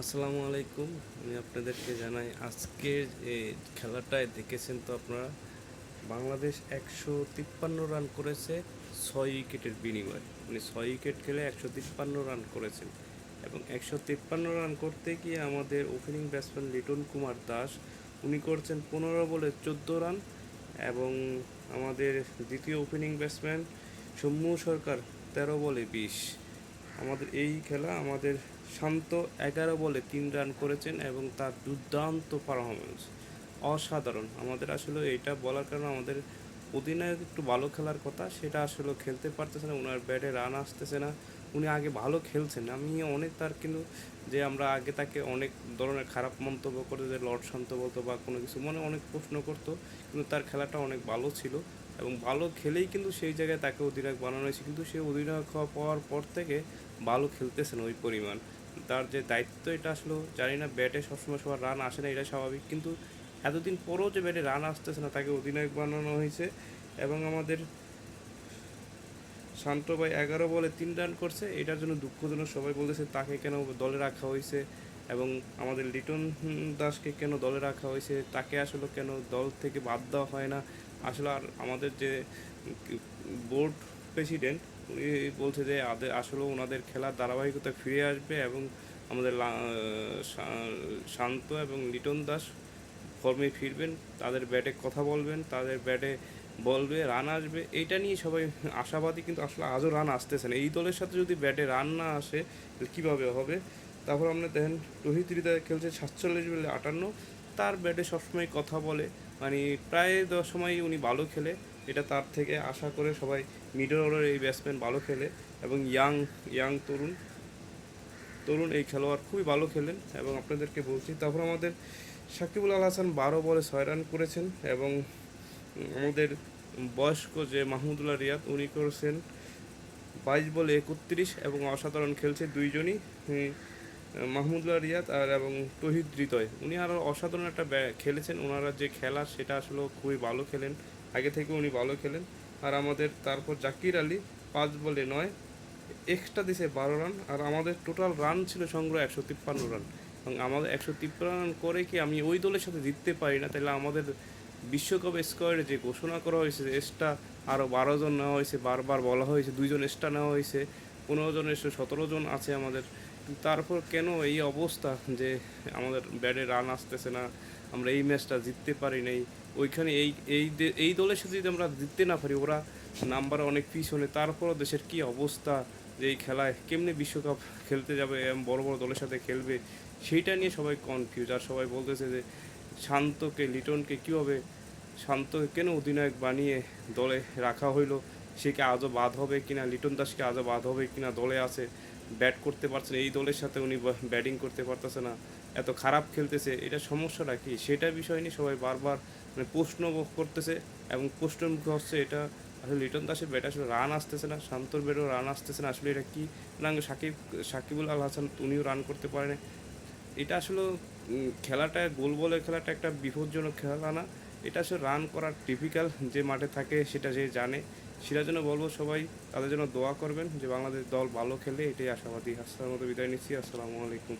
আসসালামু আলাইকুম। আমি আপনাদেরকে জানাই, আজকের খেলাটায় দেখেছেন তো আপনারা, বাংলাদেশ একশো তিপ্পান্ন রান করেছে ছয় উইকেটের বিনিময়ে। মানে ছয় উইকেট খেলে একশো তিপ্পান্ন রান করেছেন। এবং একশো তিপ্পান্ন রান করতে গিয়ে আমাদের ওপেনিং ব্যাটসম্যান লিটন কুমার দাস, উনি করছেন পনেরো বলে চোদ্দ রান। এবং আমাদের দ্বিতীয় ওপেনিং ব্যাটসম্যান সৌম্য সরকার তেরো বলে বিশ। আমাদের এই খেলা আমাদের শান্ত এগারো বলে তিন রান করেছেন এবং তার দুর্দান্ত পারফরমেন্স অসাধারণ। আমাদের আসলে এটা বলার কারণে আমাদের অধিনায়ক একটু ভালো খেলার কথা, সেটা আসলে খেলতে পারতেছে না ওনার ব্যাটে রান আসতেছে না। উনি আগে ভালো খেলছেন। আমি অনেক তার কিন্তু যে আমরা আগে তাকে অনেক ধরনের খারাপ মন্তব্য করে যে লর্ড শান্ত বলতো বা কোনো কিছু, মনে অনেক প্রশ্ন করতো, কিন্তু তার খেলাটা অনেক ভালো ছিল। এবং ভালো খেলেই কিন্তু সেই জায়গায় তাকে অধিনায়ক বানানো হয়েছে। কিন্তু সে অধিনায়ক হওয়া পাওয়ার পর থেকে ভালো খেলতেছেন ওই পরিমাণ। তার যে দায়িত্ব এটা আসলো জানি না, ব্যাটে সবসময় সবার রান আসে না এটা স্বাভাবিক। কিন্তু এতদিন পরেও যে ব্যাটে রান আসতেছে না, তাকে অধিনায়ক বানানো হয়েছে এবং আমাদের শান্ত ভাই এগারো বলে তিন রান করছে, এটার জন্য দুঃখজনক সবাই বলতেছে তাকে কেন দলে রাখা হয়েছে। এবং আমাদের লিটন দাসকে কেন দলে রাখা হয়েছে, তাকে আসলে কেন দল থেকে বাদ দেওয়া হয় না? আসলে আর আমাদের যে বোর্ড প্রেসিডেন্ট, উনি বলছে যে আসলে ওনাদের খেলার ধারাবাহিকতা ফিরে আসবে এবং আমাদের শান্ত এবং লিটন দাস ফর্মে ফিরবেন, তাদের ব্যাটে কথা বলবেন, তাদের ব্যাটে বলবে, রান আসবে, এইটা নিয়ে সবাই আশাবাদী, কিন্তু আসলে আজও রান আসতেছে না। এই দলের সাথে যদি ব্যাটে রান না আসে কীভাবে হবে? তারপর আমরা দেখেন রোহিত হৃদয় খেলছে সাতচল্লিশ বলে আটান্ন। তার ব্যাটে সবসময় কথা বলে। মানে প্রায় দশ সময় উনি ভালো খেলে। এটা তার থেকে আশা করে সবাই মিডল অর্ডার এই ব্যাটসম্যান ভালো খেলে এবং ইয়াং ইয়াং তরুণ তরুণ এই খেলোয়াড় খুবই ভালো খেলেন এবং আপনাদেরকে বলছি। তারপর আমাদের সাকিবুল আল হাসান বারো বলে ছয় রান করেছেন এবং আমাদের বয়স্ক যে মাহমুদুল্লাহ রিয়াদ, উনি করেছেন বাইশ বলে একত্রিশ এবং অসাধারণ খেলছে দুইজনই। মাহমুদুল্লাহ রিয়াদ আর এবং তহিদ হৃদয়। উনি আরও অসাধারণ একটা খেলেছেন। ওনারা যে খেলা, সেটা আসলে খুবই ভালো খেলেন। আগে থেকে উনি ভালো খেলেন। আর আমাদের তারপর জাকির আলী, পাঁচ বলে নয় এক্সট্রা দিছে বারো রান আর আমাদের টোটাল রান ছিল সংগ্রহ একশো তিপ্পান্ন রান এবং আমাদের একশো তিপ্পান্ন রান করে কি আমি ওই দলের সাথে জিততে পারি না? তাহলে আমাদের বিশ্বকাপ স্কোয়াডে যে ঘোষণা করা হয়েছে এক্সট্রা আরও বারো জন নেওয়া হয়েছে, বারবার বলা হয়েছে, দুইজন এক্সট্রা নেওয়া হয়েছে পনেরো জন এসে সতেরো জন আছে আমাদের। তারপর কেন এই অবস্থা যে আমাদের ব্যাটে রান আসতেছে না? আমরা এই ম্যাচটা জিততে পারি নাই। ওইখানে এই এই এই দলের সাথে যদি আমরা জিততে না পারি, ওরা নাম্বারে অনেক পিছনে তারপরও দেশের কি অবস্থা যে এই খেলায়? কেমনে বিশ্বকাপ খেলতে যাবে বড় বড় দলের সাথে খেলবে? সেইটা নিয়ে সবাই কনফিউজ আর সবাই বলতেছে যে শান্তকে, লিটনকে কীভাবে শান্তকে কেন অধিনায়ক বানিয়ে দলে রাখা হইল? সে কি আজও বাদ হবে কিনা? লিটন দাসকে আজও বাদ হবে কিনা? দলে আছে ব্যাট করতে পারছে না। এই দলের সাথে উনি ব্যাটিং করতে পারতেছে না। এত খারাপ খেলতেছে, এটা সমস্যাটা কি? সেটা বিষয় নিয়ে সবাই বারবার মানে প্রশ্ন করতেছে এবং প্রশ্নের মুখে হচ্ছে এটা আসলে লিটন দাসের ব্যাট আসলে রান আসতেছে না, শান্তর ব্যাটও রান আসতেছে না। আসলে এটা কি না সাকিব, সাকিবুল আল হাসান উনিও রান করতে পারে না এটা আসলে খেলাটা, গোল বলের খেলাটা একটা বিপজ্জনক খেলা না। এটা আসলে রান করার টিপিক্যাল যে মাঠে থাকে সেটা যে জানে। সেটার জন্য বলব সবাই, তাদের জন্য দোয়া করবেন যে বাংলাদেশ দল ভালো খেলে, এটাই আশাবাদী। হাসার মতো বিদায় নিচ্ছি। আসসালামু আলাইকুম।